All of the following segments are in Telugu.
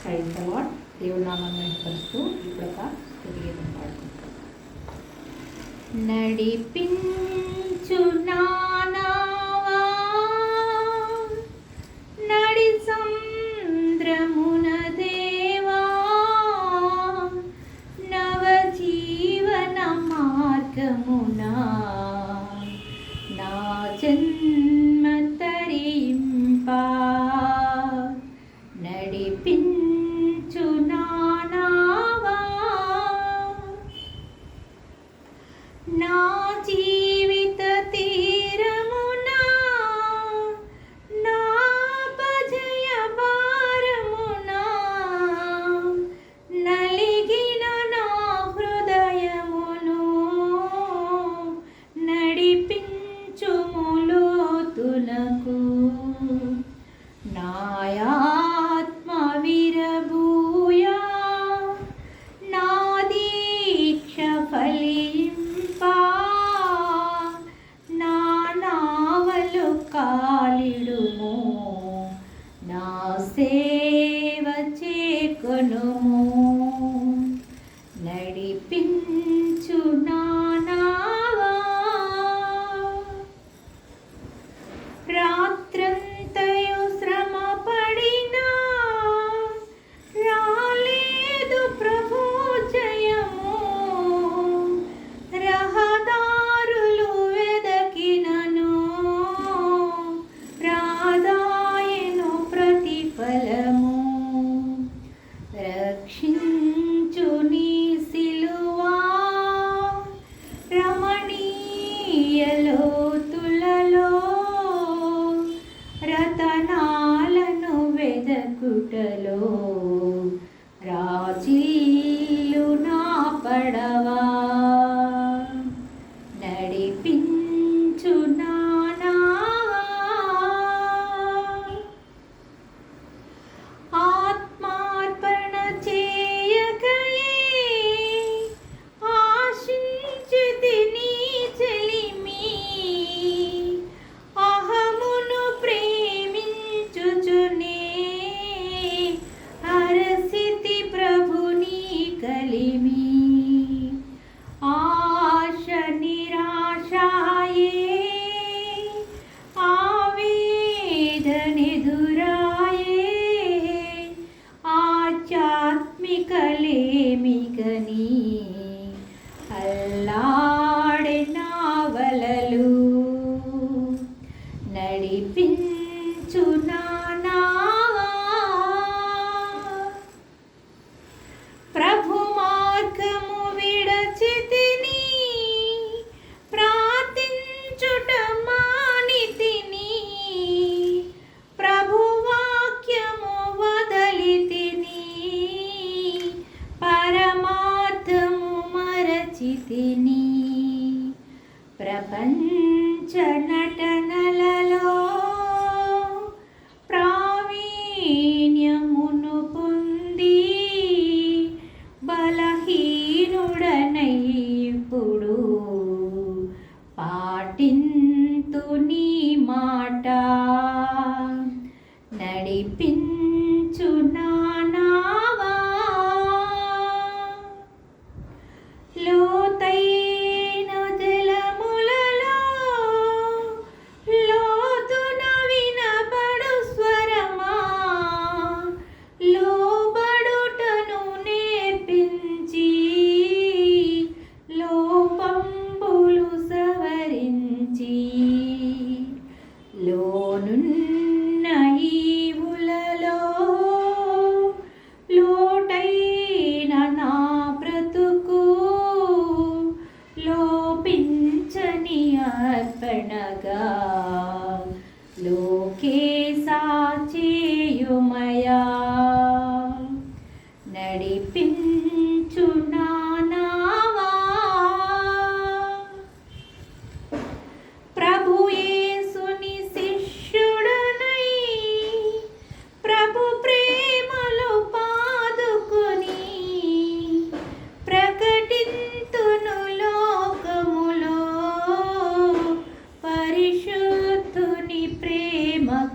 క్రైస్తవ దేవుడు నామాన్ని పరుస్తూ ఇప్పుడు ఒక స్తుతి గీతం పాడుకుంటాం నడిపించు నానావా నడి సంద్రమున దేవా నవజీవన మార్గము భక్తులకు నాయాత్మ విరభూయ నా దీక్ష ఫలింపా నా నావలు కాలిడుము నా సేవ చేకొనుము. రాజీ కలిమి ఆశ నిరాశాయే ఆవేదనెదురాయే ఆధ్యాత్మికలేమిగని అల్లాడే నావలలు నడిపించు నా చితిని ప్రపంచ నటనలలో ప్రావీణ్యమును పొంది బలహీనుడనైప్పుడు పాటింతు నీ మాట. నడిపింది ಕಣಗ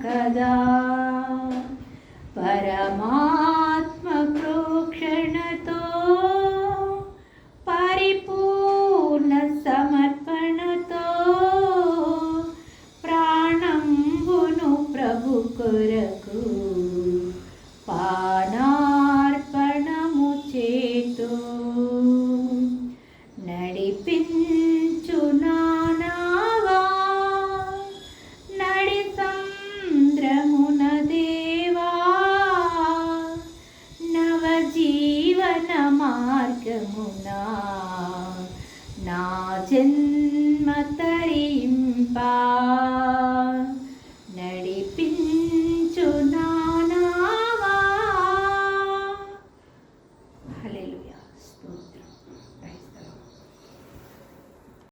కదా పరమాత్మ